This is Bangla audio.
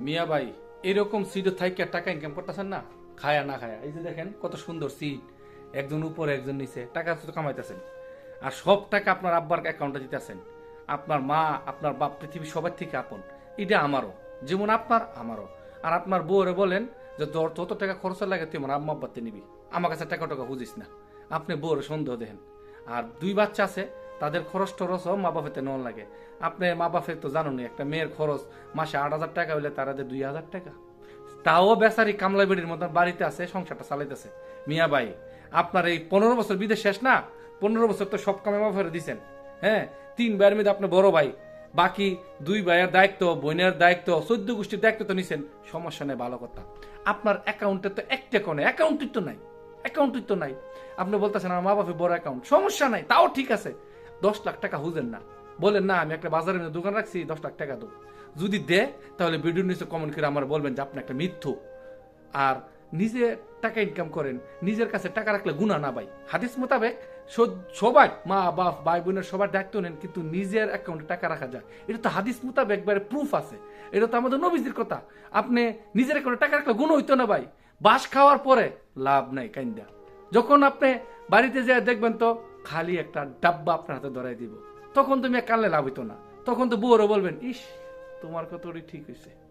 মিয়া ভাই, এরকম সিটে থাইকে টাকা ইনকাম করতেছেন না? খায়া না খায়া। এই যে দেখেন, কত সুন্দর সিট একজন উপরে, একজন নিচে। টাকা তো কামাইতেছেন। আর সব টাকা আপনার আব্বার অ্যাকাউন্টে দিতেছেন। আপনার মা, আপনার বাপ পৃথিবী সবার থেকে আপন। এটা আমারও। যেমন আপনার, আমারও। আর আপনার বউরে বলেন যে, তোর যত টাকা খরচ লাগে তুই আমার আম্মা আব্বাতে নিবি। আমার কাছে টাকা টাকা বুঝিস না। আপনি বউরে সন্দেহ দেখেন। আর দুই বাচ্চা আছে তাদের খরচ টরচও মা বাপেতে নেওয়ার লাগে। আপনি মা বাপে তো জানুনি একটা মেয়ের খরচ মাসে আট হাজার টাকা হইলে তারা দুই হাজার টাকা। তাও বেচারি কামলা বেড়ির মতন বাড়িতে আছে, সংসারটা চালাইতেছে। মিয়া ভাই, আপনার এই পনেরো বছর বিদেশ শেষ না? পনেরো বছর তো সব কামে মাফেরে দিছেন। হ্যাঁ তিন ভাইয়ের মধ্যে আপনি বড় ভাই। বাকি দুই ভাইয়ের দায়িত্ব, বোনের দায়িত্ব, চোদ্দ গোষ্ঠীর দায়িত্ব তো নিছেন। সমস্যা নেই, ভালো কথা। আপনার অ্যাকাউন্টে তো একটা কোনে অ্যাকাউন্টই তো নাই, অ্যাকাউন্টই তো নাই। আপনি বলতেছেন আমার মা বাপের বড় অ্যাকাউন্ট, সমস্যা নাই, তাও ঠিক আছে। দশ লাখ টাকা হুজেন না। বলেন, না, আমি একটা বাজারে দোকান রাখছি, দশ লাখ টাকা দেবো যদি দে, তাহলে ভিডিও নিচে কমেন্ট করে আমার বলবেন যে, আপনি একটা মিথ্যু। আর নিজে টাকা ইনকাম করেন, নিজের কাছে টাকা রাখলে গুণা না ভাই। হাদিস মোতাবেক সবাই মা, বাপ, ভাই, বোনের সবার দায়িত্ব নেন, কিন্তু নিজের অ্যাকাউন্টে টাকা রাখা যায়। এটা তো হাদিস মোতাবেক একবারে প্রুফ আছে। এটা তো আমাদের নবীজির কথা। আপনি নিজের অ্যাকাউন্টে টাকা রাখলে গুণ হইতো না ভাই। বাস খাওয়ার পরে লাভ নাই কাইন্দা। যখন আপনি বাড়িতে যেয়ে দেখবেন তো খালি একটা ডাব্বা আপনার হাতে ধরাই দিব। তখন তুমি কানলে লাভ না। তখন তো বউরও বলবেন, ইস, তোমার কথা ঠিক হয়েছে